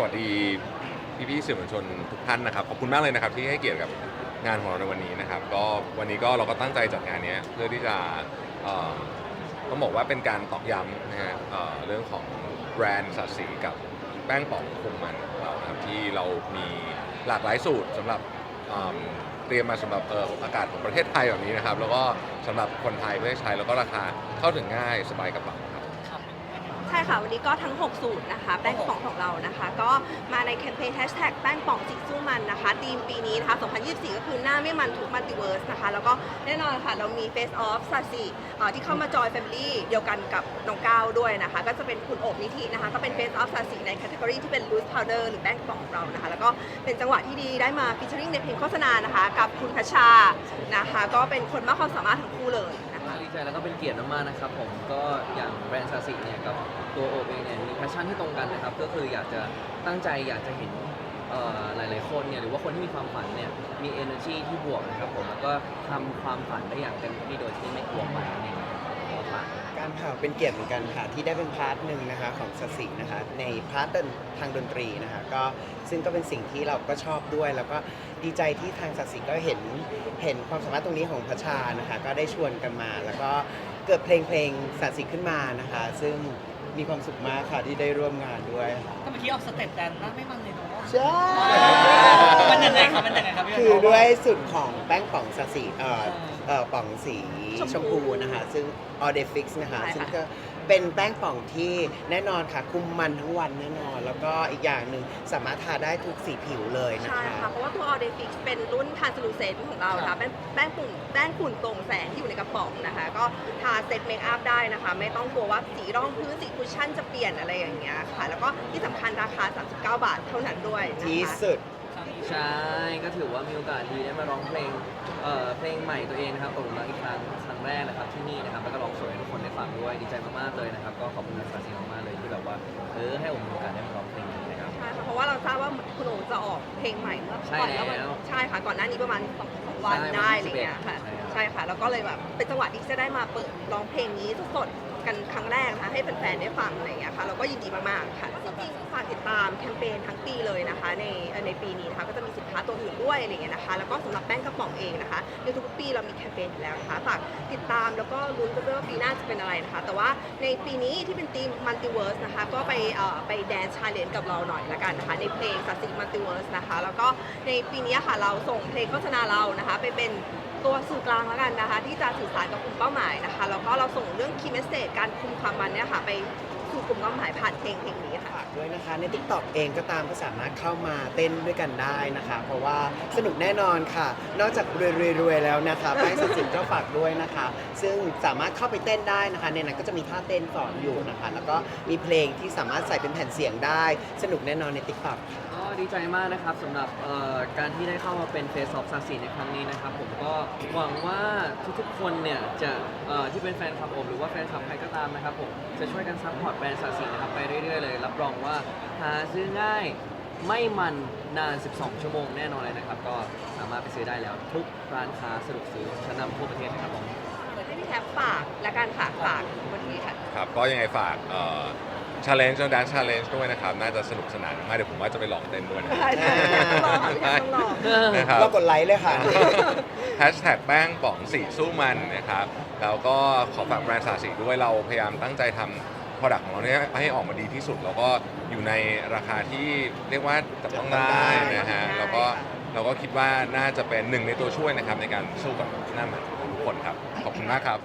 สวัสดีพี่ๆสื่อมวลชนทุกท่านนะครับขอบคุณมากเลยนะครับที่ให้เกียรติกับงานของเราในวันนี้นะครับ ก็วันนี้ก็เราก็ตั้งใจจัดงานนี้เพื่อที่จะเอ่อต้องบอกว่าเป็นการตอกย้ำนะฮะเอ่อเรื่องของแบรนด์สัตว์สีกับแป้งป่องคุมมันของเรานะครับที่เรามีหลากหลายสูตรสำหรับเอิ่มเตรียมมาสำหรับเอ่ออากาศของประเทศไทยแบบนี้นะครับ แล้วก็สำหรับคนไทยเพื่อให้ใช้แล้วก็ราคาเข้าถึงง่ายสบายกระเป๋า ช่ค่ะ วันนี้ก็ทั้ง 6 สูตรนะคะ แป้งป่องของเรานะคะ ก็มาในแคมเปญแฮชแท็กแป้งป่องจิกสู้มันนะคะธีมปีนี้นะคะ 2024 ก็คือหน้าไม่มันทุกมัลติเวิร์สนะคะ แล้วก็แน่นอนค่ะ เรามี Face Off สัตสีที่เข้ามาจอยแฟมิลี่เดียวกันกับน้องก้าวด้วยนะคะ ก็จะเป็นคุณโอบนิธินะคะ ก็เป็น Face Off สัตสีในแคตตากรีที่เป็น Loose Powder หรือแป้งป่องของเรานะคะ แล้วก็เป็นจังหวะที่ดีได้มาฟีเจอริ่งในเพลงโฆษณานะคะ กับคุณพัชชานะคะ ก็เป็นคนมากความสามารถทั้งคู่เลย มากดีใจแล้วก็เป็นเกียรติมากๆนะครับผมก็อย่างแบรนด์ซาสิเนี่ยกับตัวโอเองเนี่ยมีแพชชั่นที่ตรงกันนะครับก็คืออยากจะตั้งใจอยากจะเห็นหลายๆคนเนี่ยหรือว่าคนที่มีความฝันเนี่ยมี energy ที่บวกนะครับผมแล้วก็ทำความฝันได้อย่างเต็มที่โดยที่ไม่กลัวไปนั่นเอง กการเผาเป็นเกียรติเหมือนกันค่ะที่ได้เป็นพาร์ทหนึ่งนะคะของสสินะคะในพาร์ททางดนตรีนะคะก็ซึ่งก็เป็นสิ่งที่เราก็ชอบด้วย แล้วก็ดีใจที่ทางสสิก็เห็นเห็นความสามารถตรงนี้ของพระชานะคะก็ได้ชวนกันมา แล้วก็เกิดเพลงเพลงสสิขึ้นมานะคะ ซึ่งมีความสุขมากค่ะที่ได้ร่วมงานด้วยค่ะเมื่อกี้ออกสเต็ปแดนนะไม่มันเลยเนาะ ใช่มันยังไงครับมันยังไงครับพี่คือด้วยสูตรของแป้งป่องสสิเอ่อเอ่อป่องสีชมพูนะคะ ซึ่ง all day fix นะคะใช่ค่ะซึ่งก็ เป็นแป้งป่องที่แน่นอนค่ะ คุมมันทั้งวันแน่นอน แล้วก็อีกอย่างหนึ่งสามารถทาได้ทุกสีผิวเลยนะใช่คะ ค่ะ เพราะว่าตัว All Day Fix เป็นรุ่น Translucent ของเราค่ะแป้งแป้งฝุ่นแป้งฝุ่นโปร่งแสงที่อยู่ในกระป๋องนะคะ ก็ทาเซตเมคอัพได้นะคะ ไม่ต้องกลัวว่าสีรองพื้นสีคุชชั่นจะเปลี่ยนอะไรอย่างเงี้ยค่ะ แล้วก็ที่สำคัญราคา 39 บาทเท่านั้นด้วยนะคะ ที่สุด ใช่ก็ถือว่ามีโอกาสดีได้มาร้องเพลงเอ่อเพลงใหม่ตัวเองนะครับตกหลุมรักอีกครั้งครั้งแรกนะครับที่นี่นะครับแล้วก็ร้องสวยให้ทุกคนได้ฟังด้วยดีใจมากๆเลยนะครับก็ขอบคุณซาซิมากๆเลยที่แบบว่าเออให้ผมมีโอกาสได้มาร้องเพลงนี้นะครับ ใช่ค่ะเพราะว่าเราทราบว่าคุณโอจะออกเพลงใหม่เมื่อใช่ก่อนแล้ว ใช่ค่ะก่อนหน้านี้ประมาณสองสองวันใช่ได้อะไรเงี้ยค่ะ ใช่ครับ ใช่ค่ะ แล้วก็เลยแบบเป็นจังหวะที่จะได้มาเปิดร้องเพลงนี้สดๆกันครั้งแรกนะคะให้แฟนๆได้ฟังอะไรอย่างเงี้ยค่ะเราก็ยินดีมากๆค่ะจริงๆฝากติดตามแคมเปญทั้งปีเลยนะคะ ในในปีนี้นะคะก็จะมีสินค้าตัวอื่นด้วยอะไรเงี้ยนะคะ แล้วก็สำหรับแป้งกระป๋องเองนะคะในทุกปีเรามีแคมเปญอยู่แล้วนะคะฝากติดตามแล้วก็ลุ้นกันด้วยว่าปีหน้าจะเป็นอะไรนะคะ แต่ว่าในปีนี้ที่เป็นทีมมัลติเวิร์สนะคะก็ไปเอ่อไปแดนชาเลนจ์กับเราหน่อยละกันนะคะ ในเพลงสัตสิมัลติเวิร์สนะคะ แล้วก็ในปีนี้ค่ะเราส่งเพลงโฆษณาเรานะคะ ไปเป็นตัวสื่อกลางแล้วกันนะคะ ที่จะสื่อสารกับกลุ่มเป้าหมายนะคะแล้วก็เราส่งเรื่องคีย์เมสเซจการคุมความมันเนี่ยค่ะไปสู่กลุ่มเป้าหมายผ่านเพลงเพลงนี้ค่ะ ฝากด้วยนะคะใน TikTok เองก็ตามก็สามารถเข้ามาเต้นด้วยกันได้นะคะ เพราะว่าสนุกแน่นอนค่ะ นอกจากรวยๆแล้วนะคะแป้งสสิก็ฝากด้วยนะคะ ซึ่งสามารถเข้าไปเต้นได้นะคะ ในนั้นก็จะมีท่าเต้นสอนอยู่นะคะ แล้วก็มีเพลงที่สามารถใส่เป็นแผ่นเสียงได้ สนุกแน่นอนใน TikTok ก็ ดีใจมากนะครับสำหรับเอ่อการที่ได้เข้ามาเป็นเฟสออฟซาสีในครั้งนี้นะครับ ผมก็หวังว่าทุกๆคนเนี่ยจะเอ่อที่เป็นแฟนคลับผมหรือว่าแฟนคลับใครก็ตามนะครับผมจะช่วยกันซัพพอร์ตแบรนด์ซาสีนะครับไปเรื่อยๆเลย รับรองว่าหาซื้อง่ายไม่มันนาน 12 ชั่วโมงแน่นอนเลยนะครับ ก็สามารถไปซื้อได้แล้ว ทุกร้านค้าสะดวกซื้อชั้นนำทั่วประเทศนะครับผมให้พี่แท็บฝากละกันค่ะฝากวันที่ค่ะ ครับก็ยังไงฝาก ชาเลนจ์แดนชาเลนจ์ด้วยนะครับ น่าจะสนุกสนานมากเดี๋ยวผมว่าจะไปลองเต้นด้วยนะใช่ใช่ต้องลองค่ะพี่แท็บต้องลอง นะครับ เรากดไลค์เลยค่ะ แฮชแท็กแป้งป๋องสีสู้มันนะครับ แล้วก็ขอฝากแบรนด์สาสีด้วยเราพยายามตั้งใจทำ product ของเราเนี่ยให้ออกมาดีที่สุด แล้วก็อยู่ในราคาที่เรียกว่าจับต้องได้นะฮะจับต้องได้แล้วก็เราก็คิดว่าน่าจะเป็นหนึ่งในตัวช่วยนะครับในการสู้กับหน้ามันของทุกคนครับ ขอบคุณมากครับ